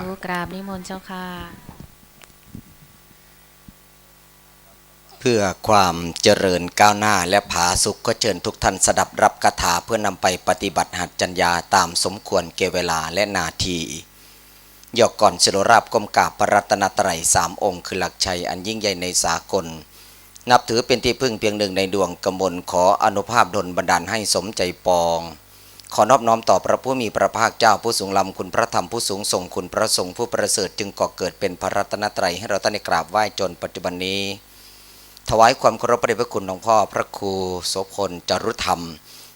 ธุกราบนิมนต์เจ้าค่ะ เพื่อความเจริญก้าวหน้าและผาสุขก็เชิญทุกท่านสดับรับคาถาเพื่อนำไปปฏิบัติหัดจัญญาตามสมควรเกเวลาและนาทียกก่อนสโลราบก้มกราบพระรัตนตรัยสามองค์คือหลักชัยอันยิ่งใหญ่ในสากล นับถือเป็นที่พึ่งเพียงหนึ่งในดวงกมลขออนุภาพดลบันดาลให้สมใจปอง ขอนอบน้อมต่อพระผู้มีพระภาคเจ้าผู้สูงลำคุณพระธรรมผู้สูงส่งคุณพระสงฆ์ผู้ประเสริฐจึงก่อเกิดเป็นพระรัตนตรัยให้เราตั้งในกราบไหว้จนปัจจุบันนี้ ถวายความเคารพพระเดชพระคุณหลวงพ่อพระครูโสพลจรุธรรม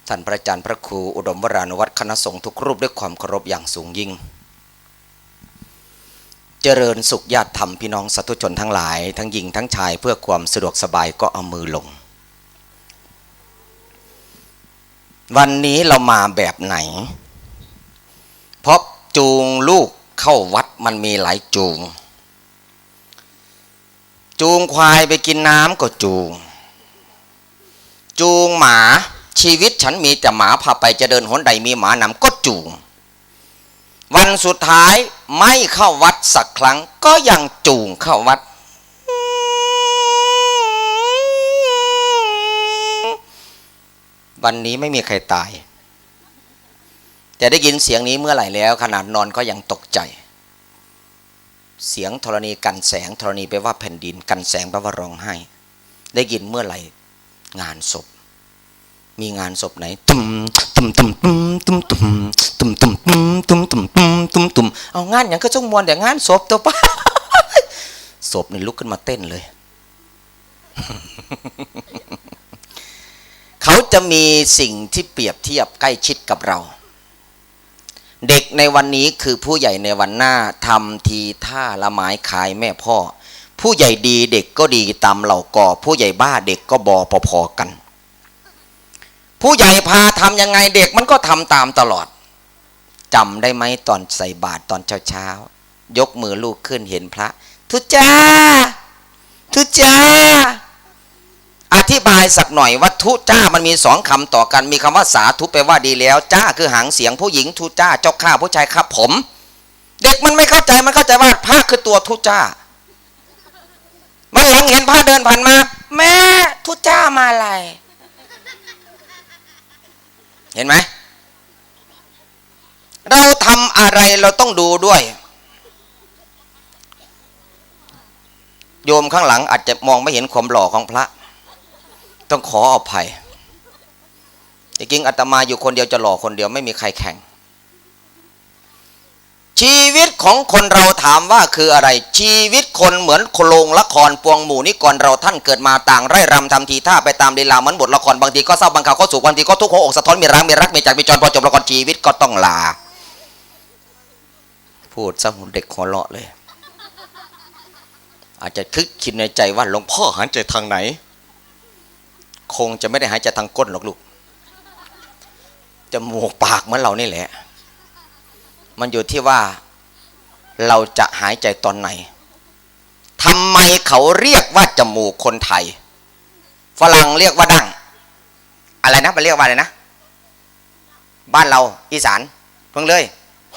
ท่านพระอาจารย์พระครูอุดมวรานุวัฒน์คณะสงฆ์ทุกรูปด้วยความเคารพอย่างสูงยิ่ง เจริญสุขญาติธรรมพี่น้องสาธุชนทั้งหลาย ทั้งหญิงทั้งชายเพื่อความสะดวกสบายก็เอามือลง วันนี้เรามาแบบไหน เพราะจูงลูกเข้าวัดมันมีหลายจูง จูงควายไปกินน้ำก็จูง จูงหมาชีวิตฉันมีแต่หมาพาไปจะเดินหนใดมีหมานำก็จูง วันสุดท้ายไม่เข้าวัดสักครั้งก็ยังจูงเข้าวัด วันนี้ไม่มีใครตาย แต่ได้ยินเสียงนี้เมื่อไหร่แล้ว ขนาดนอนก็ยังตกใจ เสียงธรณีกันแสงธรณีแปลว่าแผ่นดินกันแสงแปลว่าร้องไห้ ได้ยินเมื่อไหร่งานศพ มีงานศพไหนตุ่มตุ่มตุ่มตุ่มตุ่มตุ่มตุ่มตุ่มตุ่มตุ่มตุ่มตุ่มตุ่มตุ่มเอางานอย่างก็จงมวนแต่งานศพตัวป้าศพนี่ลุกขึ้นมาเต้นเลย เขาจะมีสิ่งที่เปรียบเทียบใกล้ชิดกับเรา เด็กในวันนี้คือผู้ใหญ่ในวันหน้าทำทีท่าละไม้ขายแม่พ่อ ผู้ใหญ่ดีเด็กก็ดีตามเหล่าก่อ ผู้ใหญ่บ้าเด็กก็บอพอๆกัน ผู้ใหญ่พาทำยังไงเด็กมันก็ทำตามตลอดจำได้ไหมตอนใส่บาตรตอนเช้าๆยกมือลูกขึ้นเห็นพระ ทุจ้า ทุจ้า อธิบายสักหน่อยว่าทุจ้ามันมีสองคำต่อกันมีคำว่าสาธุแปลว่าดีแล้ว จ้าคือหางเสียงผู้หญิงทุจ้าเจ้าข้าผู้ชายครับผม เด็กมันไม่เข้าใจมันเข้าใจว่าพระคือตัวทุจ้ามันหลังเห็นพระเดินผ่านมา แม่ทุจ้ามาอะไร เห็นไหมเราทำอะไรเราต้องดูด้วย โยมข้างหลังอาจจะมองไม่เห็นความหล่อของพระ ต้องขออภัยจริงอาตมาอยู่คนเดียวจะหล่อคนเดียวไม่มีใครแข่ง ชีวิตของคนเราถามว่าคืออะไร ชีวิตคนเหมือนโครงละครปวงหมู่นิกรเราท่านเกิดมาต่างไร่รำทำทีท่าไปตามลีลาเหมือนบทละครบางทีก็เศร้าบางคราวก็สุขบางทีก็ทุกข์หัวอกสะท้อนมีรักมีรักมีจากมีจรพอจบละครชีวิตก็ต้องลา พูดซะเด็กหัวเราะเลย อาจจะคิดคิดในใจว่าหลวงพ่อหันใจทางไหน คงจะไม่ได้หายใจทางก้นหรอกลูกจมูกปากเหมือนเรานี่แหละ มันอยู่ที่ว่าเราจะหายใจตอนไหนทำไมเขาเรียกว่าจมูกคนไทย ฝรั่งเรียกว่าดังอะไรนะมันเรียกว่าอะไรนะ บ้านเราอีสานเพิ่งเลย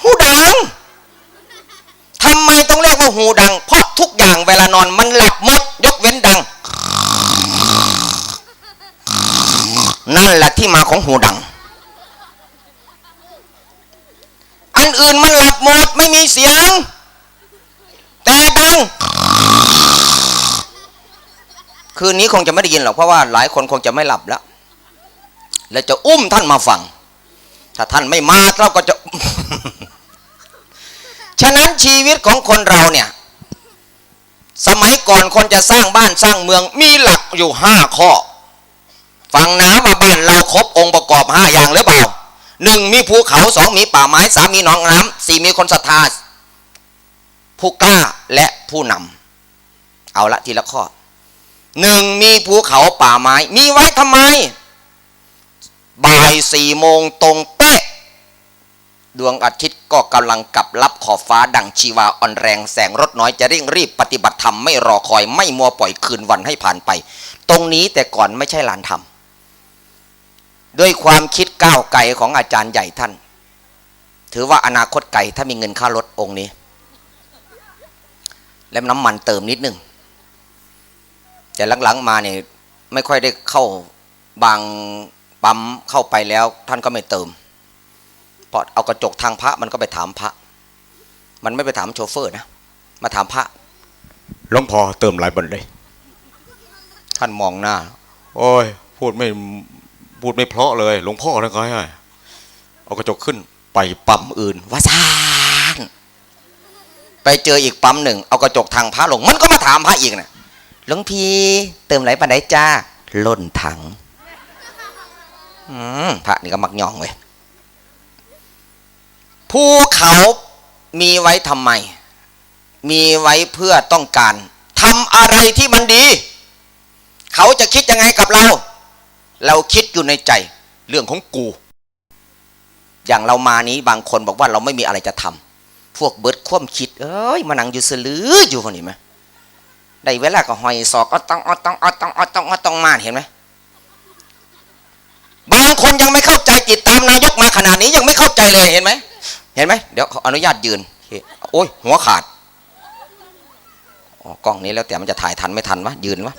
หูดังทำไมต้องเรียกว่าหูดัง เพราะทุกอย่างเวลานอนมันหลับหมดยกเว้นนแหละที่มา ของหูดัง อันอื่นมันหลับหมดไม่มีเสียง แต่ดัง คืนนี้คงจะไม่ได้ยินหรอกเพราะว่าหลายคนคงจะไม่หลับแล้ว แล้วจะอุ้มท่านมาฟัง ถ้าท่านไม่มาเราก็จะ ฉะนั้นชีวิตของคนเราเนี่ยสมัยก่อนคนจะสร้างบ้านสร้างเมืองมีหลักอยู่ห้าข้อ ฟังน้ำมาบ้านเราครบองค์ประกอบห้าอย่างหรือเปล่าหนึ่งมีภูเขาสองมีป่าไม้สามมีหนองน้ำสี่มีคนศรัทธาผู้กล้าและผู้นำเอาละทีละข้อหนึ่งมีภูเขาป่าไม้ มีไว้ทำไม บ่ายสี่โมงตรงเป๊ะ ดวงอาทิตย์ก็กำลังกลับรับขอบฟ้าดังชีวาอ่อนแรงแสงรถน้อยจะเร่งรีบปฏิบัติธรรมไม่รอคอยไม่มัวปล่อยคืนวันให้ผ่านไป ตรงนี้แต่ก่อนไม่ใช่ลานธรรม ด้วยความคิดก้าวไกลของอาจารย์ใหญ่ท่าน ถือว่าอนาคตไกลถ้ามีเงินค่ารถองค์นี้ แล้วน้ำมันเติมนิดนึง แต่หลังๆมาเนี่ยไม่ค่อยได้เข้าบางปั๊มเข้าไปแล้วท่านก็ไม่เติมเพราะเอากระจกทางพระมันก็ไปถามพระ มันไม่ไปถามโชเฟอร์นะ มาถามพระหลวงพ่อเติมหลายบันเลย ท่านมองหน้า โอ้ย พูดไม่ พูดไม่เพราะเลย หลวงพ่อนะก้อยเอากระจกขึ้นไปปั๊มอื่นว่าซานไปเจออีกปั๊มหนึ่งเอากระจกทางพระลง มันก็มาถามพระอีกนะหลวงพี่เติมไหลปันไดจ้าล้นถังพระนี่ก็มักย่องเว้ยภูเขามีไว้ทำไม มีไว้เพื่อต้องการทำอะไรที่มันดี เขาจะคิดยังไงกับเรา เราคิดอยู่ในใจเรื่องของกู อย่างเรามานี้บางคนบอกว่าเราไม่มีอะไรจะทำพวกเบิร์ดคว่มคิด เอ้ยมานั่งอยู่สลืออยู่คนนี้ไหมได้เวลาก็หอยศอกก็ต้องเอต้องเอต้องเอต้องเอต้องมาเห็นไหมบางคนยังไม่เข้าใจติดตามนายกมาขนาดนี้ยังไม่เข้าใจเลยเห็นไหมเห็นไหมเดี๋ยวขออนุญาตยืนโอ้ยหัวขาดอ๋อกล้องนี้แล้วแต่มันจะถ่ายทันไม่ทันวะยืนวะ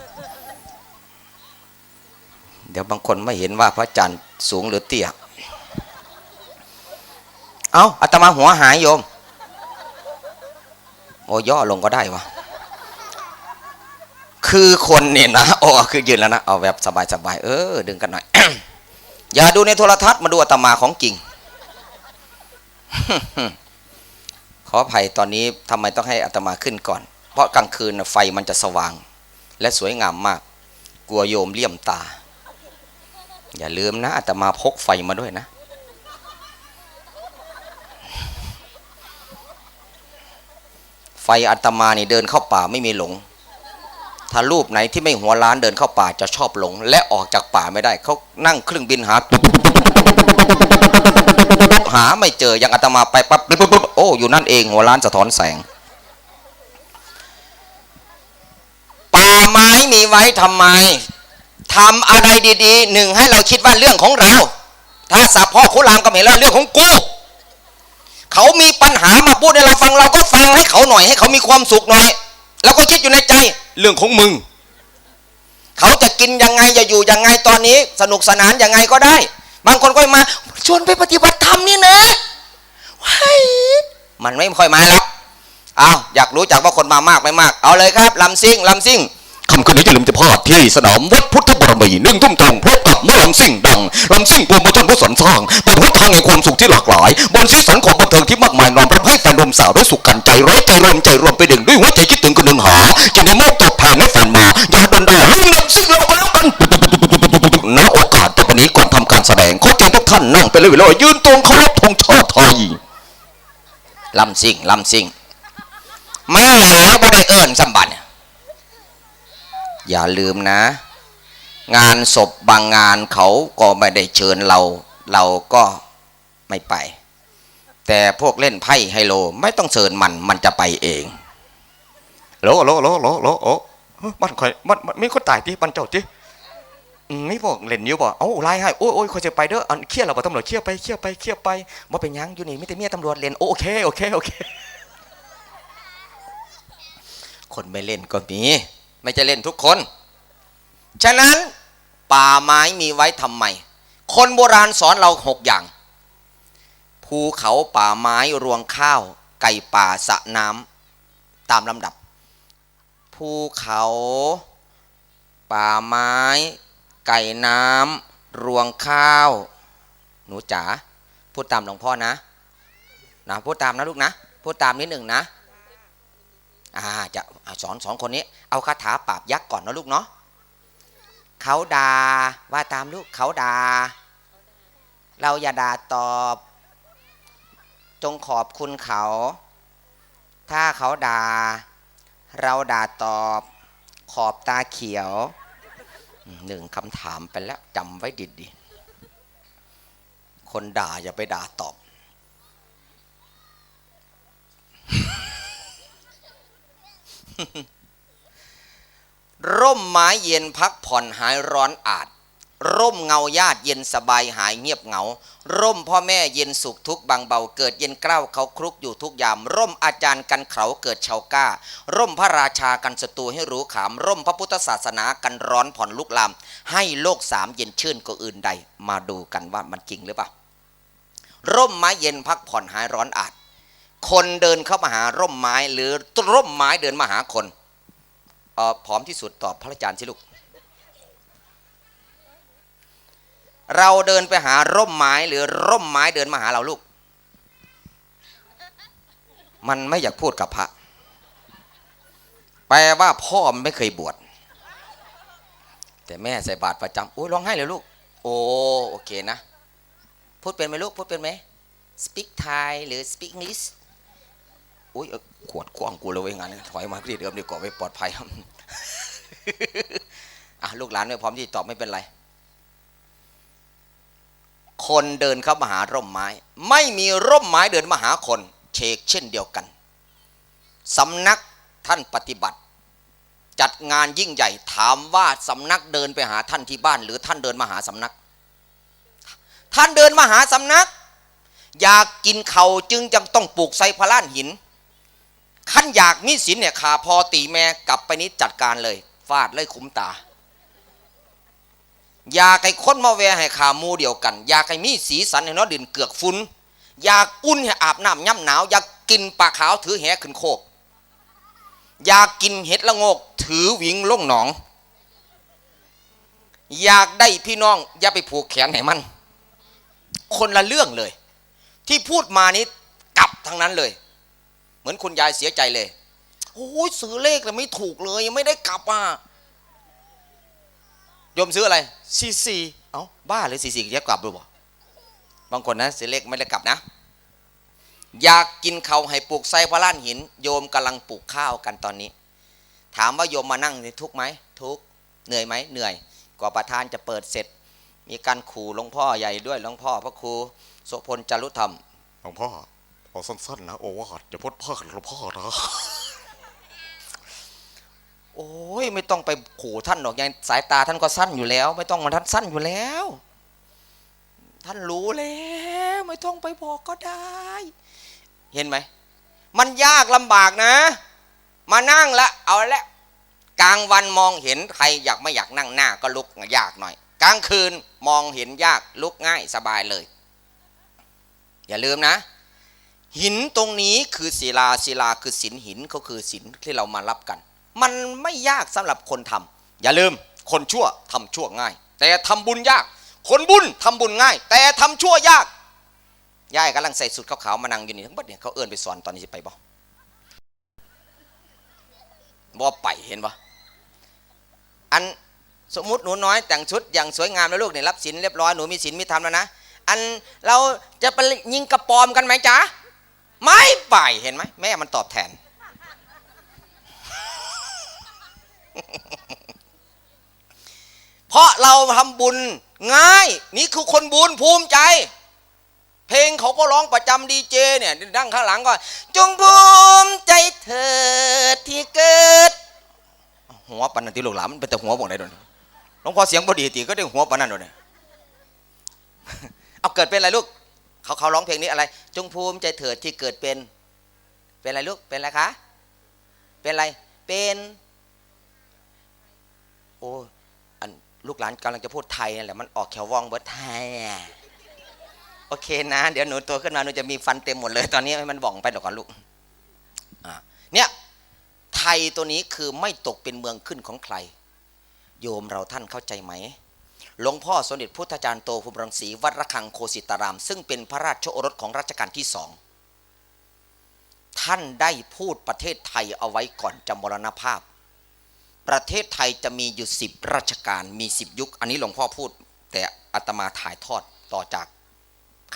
เดี๋ยวบางคนไม่เห็นว่าพระอาจารย์สูงหรือเตี้ย เอาอาตมาหัวหายโยม โอ้ย่อลงก็ได้วะ คือคนเนี่ยนะ โอ้คือยืนแล้วนะ เอาแบบสบายๆ เออ ดึงกันหน่อย อย่าดูในโทรทัศน์มาดูอาตมาของจริง ขออภัยตอนนี้ทำไมต้องให้อาตมาขึ้นก่อน เพราะกลางคืนไฟมันจะสว่าง และสวยงามมาก กลัวโยมเลี่ยมตา อย่าลืมนะอาตมาพกไฟมาด้วยนะ ไฟอัตมานี่เดินเข้าป่าไม่มีหลง ถ้ารูปไหนที่ไม่หัวล้านเดินเข้าป่าจะชอบหลง และออกจากป่าไม่ได้เขานั่งเครื่องบินหาหาไม่เจออย่างอาตมาไปปั๊บโอ้อยู่นั่นเองหัวล้านสะท้อนแสงป่าไม้มีไว้ทำไม ทำอะไรดีๆหนึ่งให้เราคิดว่าเรื่องของเรา ถ้าสับพ่อคุรามก็เห็นแล้วเรื่องของกูเขามีปัญหามาพูดให้เราฟังเราก็ฟังให้เขาหน่อยให้เขามีความสุขหน่อยเราก็คิดอยู่ในใจเรื่องของมึง เขาจะกินยังไงจะอยู่ยังไงตอนนี้ สนุกสนานยังไงก็ได้ บางคนก็มาชวนไปปฏิบัติธรรมนี่นะว้ายมันไม่ค่อยมาแล้วเอาอยากรู้จักว่าคนมามากไม่มาก เอาเลยครับลำซิ่งลำซิ่งคำคืนนี้อย่าลืมจะพลาดที่สนามวัดพุทธ บรมีหนึ่งทุ่มตรงพบกับหมอลำซิ่งดังลำซิ่งโปรโมชั่นผู้สรรสร้างเป็นหนทางแห่งความสุขที่หลากหลาย บนสีสันของบันเทิงที่มากมายนอมรับให้แฟนรวมสาวด้วยสุขกันใจร้อยใจรวมใจรวมไปดึงด้วยหัวใจคิดถึงกันหนึ่งหาจะได้มอบตอบแทนให้แฟนมาอย่าดันดาให้ลำซิ่งเราก็แล้วกันณโอกาสต่อไปนี้ก่อนทำการแสดงขอเชิญทุกท่านนั่งไปเลยเลยยืนตรงเคารพธงชาติไทยลำซิ่งลำซิ่งมาหาบ่ได้เอิญสัมบัติอย่าลืมนะ งานศพบางงานเขาก็ไม่ได้เชิญเรา เราก็ไม่ไป แต่พวกเล่นไพ่ไฮโล ไม่ต้องเชิญมันมันจะไปเองโลโลโลโลโลโอ้มันข่อยมันมันมีคนตายที่ปันเจ้าที่อืมนี่บอกเล่นอยู่บ่เอ้าไล่ให้โอ้ยโอ้ยข่อยจะไปเด้ออันเครียดเราบ่ตำรวจเครียดไปเครียดไปเครียดไปว่าเป็นยังอยู่นี่ไม่แต่เมียตำรวจเล่นโอเคโอเคโอเค คนไม่เล่นก็มีไม่จะเล่นทุกคน ฉะนั้น ป่าไม้มีไว้ทำไม คนโบราณสอนเราหกอย่าง ภูเขาป่าไม้รวงข้าว ไก่ป่าสระน้ำตามลำดับ ภูเขา ป่าไม้ ไก่น้ำรวงข้าว หนูจ๋าพูดตามหลวงพ่อนะนะพูดตามนะลูกนะพูดตามนิดหนึ่งนะอ่าจะสอนสองคนนี้ เอาคาถาปราบยักษ์ก่อนนะลูกเนาะ เขาด่าว่าตามลูกเขาด่าเราอย่าด่าตอบ จงขอบคุณเขา ถ้าเขาด่า เราด่าตอบ ขอบตาเขียวหนึ่งคำถามไปแล้วจำไว้ดีๆคนด่าอย่าไปด่าตอบ ร่มไม้เย็นพักผ่อนหายร้อนอาจ ร่มเงาญาติเย็นสบายหายเงียบเหงา ร่มพ่อแม่เย็นสุขทุกข์บางเบา เกิดเย็นเกล้าเขาครุกอยู่ทุกยาม ร่มอาจารย์กันเขาเกิดชาวก้า ร่มพระราชากันศัตรูให้รู้ขาม ร่มพระพุทธศาสนากันร้อนผ่อนลุกลาม ให้โลกสามเย็นชื่นกว่าอื่นใด มาดูกันว่ามันจริงหรือเปล่า ร่มไม้เย็นพักผ่อนหายร้อนอาจ คนเดินเข้ามาหาร่มไม้หรือร่มไม้เดินมาหาคน เออพร้อมที่สุดตอบพระอาจารย์สิลูก เราเดินไปหาร่มไม้หรือร่มไม้เดินมาหาเราลูก มันไม่อยากพูดกับพระ แปลว่าพ่อไม่เคยบวช แต่แม่ใส่บาตรประจำอุ้ยร้องไห้เลยลูก โอ้โอเคนะ พูดเป็นไหมลูก พูดเป็นไหม speak Thai หรือ speak English อุ้ยเอ้ยขวดกว้างกูเลยเว้งานถอยมาที่เดิมดีกว่าไม่ปลอดภัยอะลูกหลานไม่พร้อมที่ตอบไม่เป็นไร คนเดินเข้ามาหาร่มไม้ ไม่มีร่มไม้เดินมาหาคนเชกเช่นเดียวกันสำนักท่านปฏิบัติ จัดงานยิ่งใหญ่ถามว่าสำนักเดินไปหาท่านที่บ้าน หรือท่านเดินมาหาสำนัก ท่านเดินมาหาสำนัก อยากกินเขาจึงจะต้องปลูกไซพลานหิน ขั้นอยากมีสินเนี่ยขาพอตีแม่กลับไปนี้จัดการเลย ฟาดเลยคุ้มตา อยากให้คนมาแวให้ขามูเดียวกัน อยากให้มีสีสันให้น้อดินเกือกฟุ้นอยากอุ่นให้อาบน้ำย่ำหนาว อยากกินปลาขาวถือแหขึ้นโคก อยากกินเห็ดละโงก ถือวิงลงหนอง อยากได้พี่น้อง อย่าไปผูกแขนให้มัน คนละเรื่องเลย ที่พูดมานี้กลับทั้งนั้นเลย เหมือนคุณยายเสียใจเลยโอ้ยซื้อเลขแต่ไม่ถูกเลยยังไม่ได้กลับอะโยมซื้ออะไรซีซีเอ้าบ้าเลยซีซีจะกลับหรือเปล่าบางคนนะซื้อเลขไม่ได้กลับนะ อยากกินเขาวให้ปลูกไส้พระล้านหิน โยมกำลังปลูกข้าวกันตอนนี้ ถามว่าโยมมานั่งนี่ทุกข์ไหมทุกข์เหนื่อยไหมเหนื่อย กว่าประธานจะเปิดเสร็จ มีการขู่หลวงพ่อใหญ่ด้วยหลวงพ่อพระครูโสพลจารุธรรมหลวงพ่อ เอาสั้นๆนะโอวาทอย่าพดพ้อกันหลวงพ่อนะโอ้ยไม่ต้องไปขู่ท่านหรอกยังสายตาท่านก็สั้นอยู่แล้ว ไม่ต้องมาท่านสั้นอยู่แล้ว ท่านรู้แล้วไม่ต้องไปบอกก็ได้ เห็นไหมมันยากลำบากนะ มานั่งละเอาละกลางวันมองเห็นใครอยากไม่อยากนั่งหน้าก็ลุกยากหน่อย กลางคืนมองเห็นยากลุกง่ายสบายเลย อย่าลืมนะ หินตรงนี้คือศิลาศิลาคือศิลหินก็คือศิลที่เรามารับกัน มันไม่ยากสำหรับคนทำอย่าลืมคนชั่วทำชั่วง่าย แต่ทำบุญยาก คนบุญทำบุญง่าย แต่ทำชั่วยากยายกำลังใส่สุดขาวๆมานั่งอยู่นี่ทั้งหมดเนี่ยเขาเอื้อนไปสอนตอนนี้จะไปบ่บ่ไปเห็นปะอันสมมุติหนูน้อยแต่งชุดอย่างสวยงามแล้วลูกเนี่ยรับศีลเรียบร้อยหนูมีศีลมีธรรมแล้วนะอันเราจะไปยิงกระปอมกันไหมจ๊ะ ไม่ไปเห็นไหมแม่มันตอบแทน เพราะเราทำบุญง่าย นี่คือคนบุญภูมิใจ เพลงเขาก็ร้องประจำดีเจเนี่ยดังข้างหลังก็จงภูมิใจเถิดที่เกิด หัวปันนันที่ลูกหลานมันเป็นแต่หัวบ่งไหนโดนหลวงพ่อเสียงบดีตีก็ได้หัวปันนันโดนเนี่ยเอาเกิดเป็นอะไรลูก เขาเขาร้องเพลงนี้อะไร จงภูมิใจเถิดที่เกิดเป็น เป็นอะไรลูก เป็นอะไรคะ เป็นอะไร เป็น โอ้อันลูกหลานกำลังจะพูดไทยนั่นแหละ มันออกแขวว่องเบิร์ไทยโอเคนะ เดี๋ยวหนูโตขึ้นมาหนูจะมีฟันเต็มหมดเลย ตอนนี้ให้มันบ่องไปเดี๋ยวก่อนลูกเนี่ยไทยตัวนี้คือไม่ตกเป็นเมืองขึ้นของใคร โยมเราท่านเข้าใจไหม หลวงพ่อสมเด็จพุทธจารย์โตภูมิรังสีวัดระฆังโคสิตาราม ซึ่งเป็นพระราชโอรสของรัชกาลที่สองท่านได้พูดประเทศไทยเอาไว้ก่อนจะมรณภาพ ประเทศไทยจะมีอยู่สิบราชการมีสิบยุค อันนี้หลวงพ่อพูด แต่อาตมาถ่ายทอดต่อจาก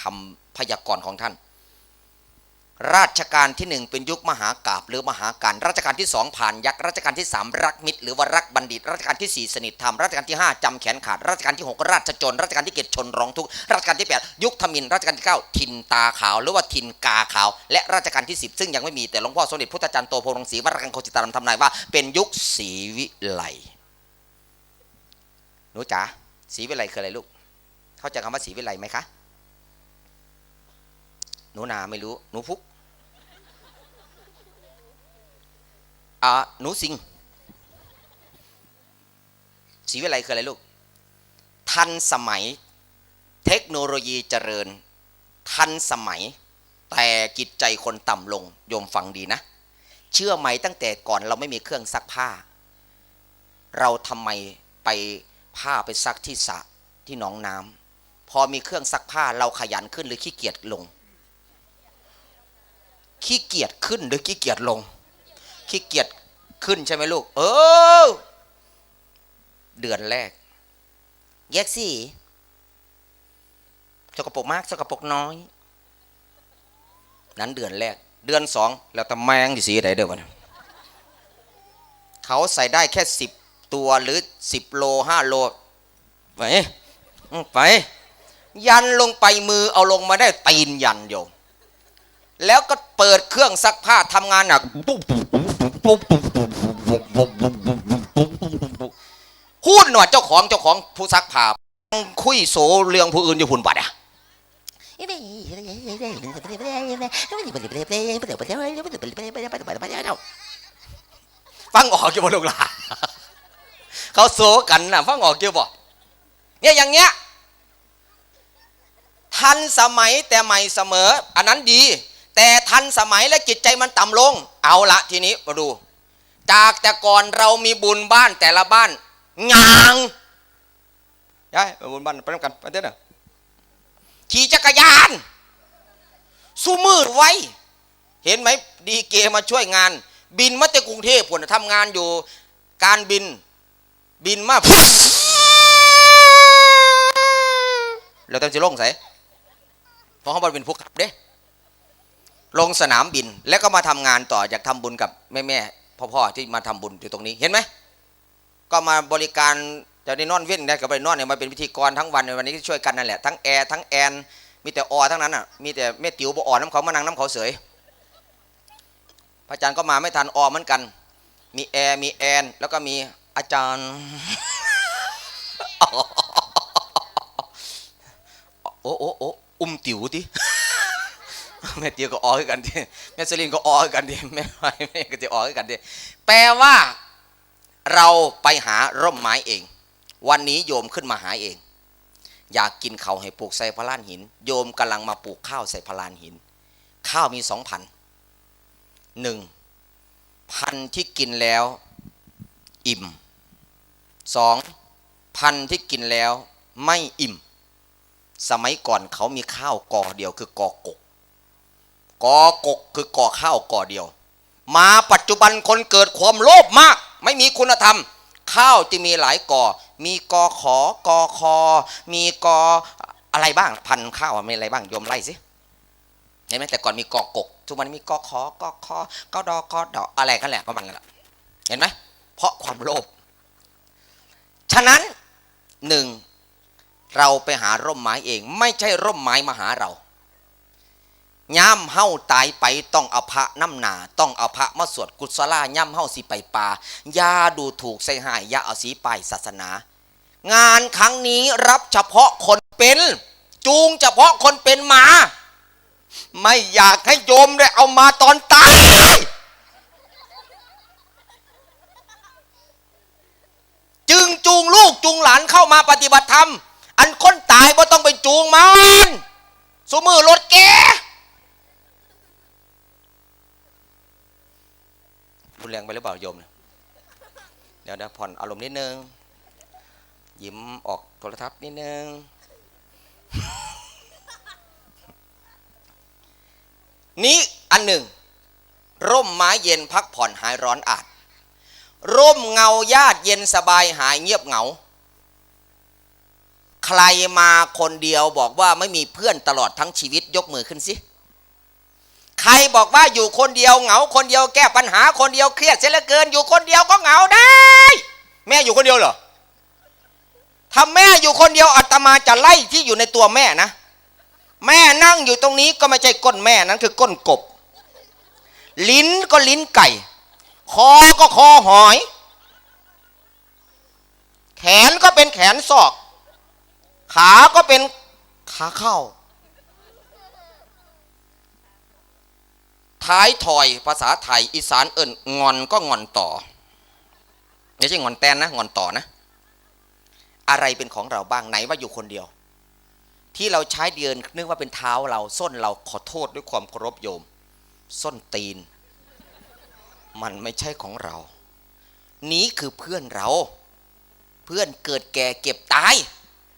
คำพยากรณ์ของท่าน ราชการที่หนึ่งเป็นยุคมหากาบหรือมหาการราชการที่สองผ่านยักษ์ราชการที่สามรักมิตร หรือว่ารักบัณฑิตราชการที่สี่สนิทธรรมราชการที่ห้าจำแขนขาดราชการที่หกราชจนราชการที่เจ็ดชนร้องทุกข์ราชการที่แปดยุคธมินราชการที่เก้าทินตาขาว หรือว่าทินกาขาว และราชการที่สิบซึ่งยังไม่มีแต่หลวงพ่อสมเด็จพุทธจารย์โตโพธิ์รังสีวัดระฆังโคจิตารามทำนายว่าเป็นยุคศรีวิไลหนูจ๋าสีวิไลคืออะไรลูกเข้าใจคำว่าสีวิไลไหมคะ หนูนาไม่รู้ หนูพุกอ่าหนูสิงสีวิไลคืออะไรลูก ทันสมัย เทคโนโลยีเจริญ ทันสมัย แต่จิตใจคนต่ำลงโยมฟังดีนะ เชื่อไหมตั้งแต่ก่อนเราไม่มีเครื่องซักผ้า เราทำไมไปผ้าไปซักที่สระที่หนองน้ำพอมีเครื่องซักผ้าเราขยันขึ้นหรือขี้เกียจลง ขี้เกียจขึ้นหรือขี้เกียจลง ขี้เกียจขึ้นใช่ไหมลูก เออ เดือนแรก แยกสี่สกปรกมากสกปรกน้อย นั้นเดือนแรก เดือนสองแล้วแต่แมงที่สีไหนเด้อวะเนี่ยเขาใส่ได้แค่สิบตัวหรือสิบโลห้าโล ไป ไป ยันลงไปมือเอาลงมาได้ตีนยันโยม แล้วก็เปิดเครื่องซักผ้าทำงานหนักพูดหน่อยเจ้าของเจ้าของผู้ซักผ้าคุยโสเรื่องผู้อื่นอยู่หุ่นบัดอะฟังออกอยู่บ่ลูกหลานเขาโซกันนะฟังออกอยู่บ่เนี่ยอย่างเงี้ยทันสมัยแต่ใหม่เสมอ อันนั้นดี แต่ทันสมัยและจิตใจมันต่ำลง เอาละทีนี้มาดู จากแต่ก่อนเรามีบุญบ้านแต่ละบ้านงางยายบุญบ้านไปน้ำกันไปเต้นน่ะขี่จักรยาน สู้มืดไว้ เห็นไหมดีเกมาช่วยงาน บินมาจากกรุงเทพผลทำงานอยู่การบินบินมาเราต้องจะลงใส่เพราะเขาบอเป็นผู้ขับเด้ ลงสนามบินแล้วก็มาทำงานต่ออยากทำบุญกับแม่แม่พ่อพ่อๆที่มาทำบุญอยู่ตรงนี้เห็นไหมก็มาบริการจะได้นอนเว้นได้กับไปนอนเนี่ยมาเป็นพิธีกรทั้งวันในวันนี้ช่วยกันนั่นแหละทั้งแอร์ทั้งแอนมีแต่ออทั้งนั้นอะมีแต่แม่ติ๋วบอ่อนน้ำเขามานั่งน้ำเขาเสยพระอาจารย์ก็มาไม่ทันออเหมือนกัน มีแอร์มีแอนแล้วก็มีอาจารย์โอ้โอ้โอ้อุ้มติ๋วดิ แม่ติ๋วก็ออคือกันดิแม่สลินก็ออคือกันดิแม่ไม้แม่ก็จะออคือกันดิแปลว่าเราไปหาร่มไม้เอง วันนี้โยมขึ้นมาหาเอง อยากกินเขาวให้ปลูกใส่พลานหิน โยมกำลังมาปลูกข้าวใส่พลานหิน ข้าวมีสองพันหนึ่งพันที่กินแล้ว อิ่มสองพันที่กินแล้วไม่อิ่ม สมัยก่อนเขามีข้าวกอเดียวคือกอกก กอกกคือกอข้าวกอเดียว มาปัจจุบันคนเกิดความโลภมาก ไม่มีคุณธรรม ข้าวจะมีหลายกอ มีกอขอกอคอ มีกออะไรบ้างพันข้าวมีอะไรบ้างโยมไล่สิเห็นไหมแต่ก่อนมีกอกกทุกวันนมีกอขอกอคอกอดอกอดออะไรกันแหละประมาณนั้นแหละเห็นไหมเพราะความโลภฉะนั้นหนึ่งเราไปหาร่มไม้เอง ไม่ใช่ร่มไม้มาหาเรา ย่ำเฮาตายไปต้องเอาพระน้ำหนา ต้องเอาพระมาสวดกุศลาย่ำเฮาสิไปป่าอย่าดูถูกใส่หายอย่าเอาสีไปายศาสนา งานครั้งนี้รับเฉพาะคนเป็น จูงเฉพาะคนเป็นมา ไม่อยากให้โยมได้เอามาตอนตาย จึงจูงลูกจูงหลานเข้ามาปฏิบัติธรรม อันคนตายบ่ต้องไปจูงมันสมือรถแก รุนแรงไปหรือเปล่าโยมเนี่ยเดี๋ยวนะผ่อนอารมณ์นิดนึง ยิ้มออกโทรทัศน์นิดนึง นี้อันหนึ่ง ร่มไม้เย็นพักผ่อนหายร้อนอาจ ร่มเงาญาติเย็นสบายหายเงียบเหงา ใครมาคนเดียวบอกว่าไม่มีเพื่อนตลอดทั้งชีวิตยกมือขึ้นสิ ใครบอกว่าอยู่คนเดียวเหงาคนเดียวแก้ปัญหาคนเดียวเครียดเสียเหลือเกิน อยู่คนเดียวก็เหงาได้ แม่อยู่คนเดียวเหรอถ้าแม่อยู่คนเดียวอาตมาจะไล่ที่อยู่ในตัวแม่นะ แม่นั่งอยู่ตรงนี้ก็ไม่ใช่ก้นแม่นั้นคือก้นกบ ลิ้นก็ลิ้นไก่ คอก็คอหอย แขนก็เป็นแขนศอก ขาก็เป็นขาเข้า ท้ายถอยภาษาไทยอีสานเอิ่นงอนก็งอนต่อไม่ใช่งอนแตนนะงอนต่อนะ อะไรเป็นของเราบ้างไหนว่าอยู่คนเดียว ที่เราใช้เดินนึกว่าเป็นเท้าเราส้นเราขอโทษด้วยความเคารพโยม ส้นตีน มันไม่ใช่ของเรา นี้คือเพื่อนเรา เพื่อนเกิดแก่เก็บตาย